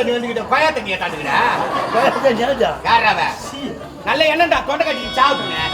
தண்ணி வந்துக்கிட்ட கொயா தண்ணியை தாண்டுக்கிற யார் நல்ல எண்ணம்டா தொண்டை கட்டி சாப்பிட்டுங்க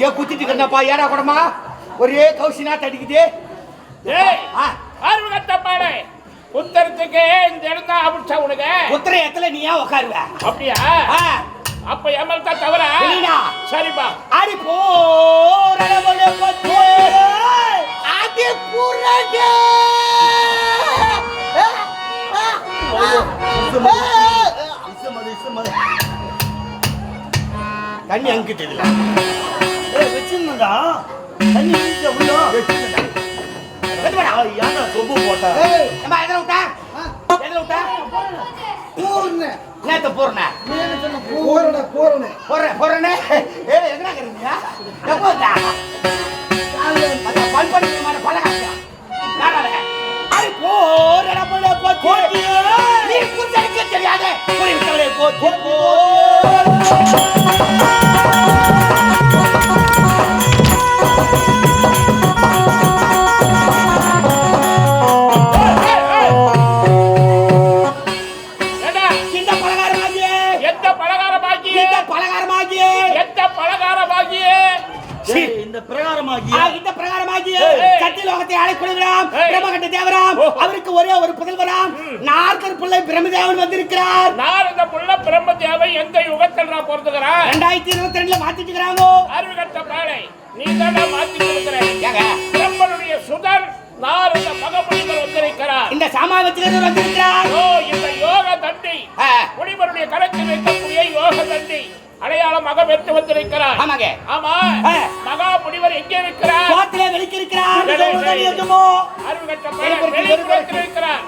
எங்கேயோ குத்திட்டு இருக்கா ஏடா கூடமா? ஒரே கௌசினா தடிக்குது ஏய் ஆ. ஆர்வகத்த பாடு. உத்தரத்துக்கு இந்த இடம் தான் உனக்கு? உத்தர இடத்துல நீ ஏன் உட்காருவ அப்படியா? ஆ, அப்ப எம்எல் தான் இல்லைடா. சரிப்பா. அடி அடி புரடே தண்ணி அங்கிட்டு இதுல. வச்சிருந்தா தண்ணி வீட்டுல உள்ள. ஏன்டா சொம்பு போட்டா ஏம்மா, எதுல விட்டா? எதுல விட்டா? நேத்து பூரண. போடுறேன், போடுறேனே. ஏய், எங்கடா இருக்கிறீங்க? எப்போ வந்தா? அந்த பல் பண்ணி மாதிரி பலகாரம். நானால. அடி போறடா போல போச்சு. நீ புத்தடிக்க தெரியாதே. புடி விட்டவளே, இந்த பிரகாரமாகி ஏய். சத்தியலோகத்தை ஆளைக்கொள்கிறாம். பிரம்மகண்ட தேவராம். அவருக்கு ஒரே ஒரு புதல்வராம். நாற்கர் பிள்ளை பிரம்மதேவன் வந்திருக்கிறார். இந்த புள்ள பிரம்ம தேவை எந்த யுகத்தில் நான் பொறுத்துக்கிறேன் ரெண்டாயிரத்தி இருபத்தி ரெண்டுல மாத்திட்டு இருக்கிறாங்க அறிவுகட்ட பாடை நீ தான் மாத்தி கொடுக்கிறேன் ஏங்க. பிரம்மனுடைய சுதர் இந்த மகமுனிவர் வந்திருக்கிறார். இந்த சாமாவத்திலிருந்து வந்திருக்கிறார். அடையாளமாக பெற்று வந்திருக்கிறார். ஆமாங்க. ஆமா. மகா முனிவர் எங்கே இருக்கிறார்? கோத்திலே வெளிக்கு இருக்கிறார் டேய், டேய், டேய். எதுமோ அறிவுகட்ட பாடை வெளிப்புறத்தில் இருக்கிறார்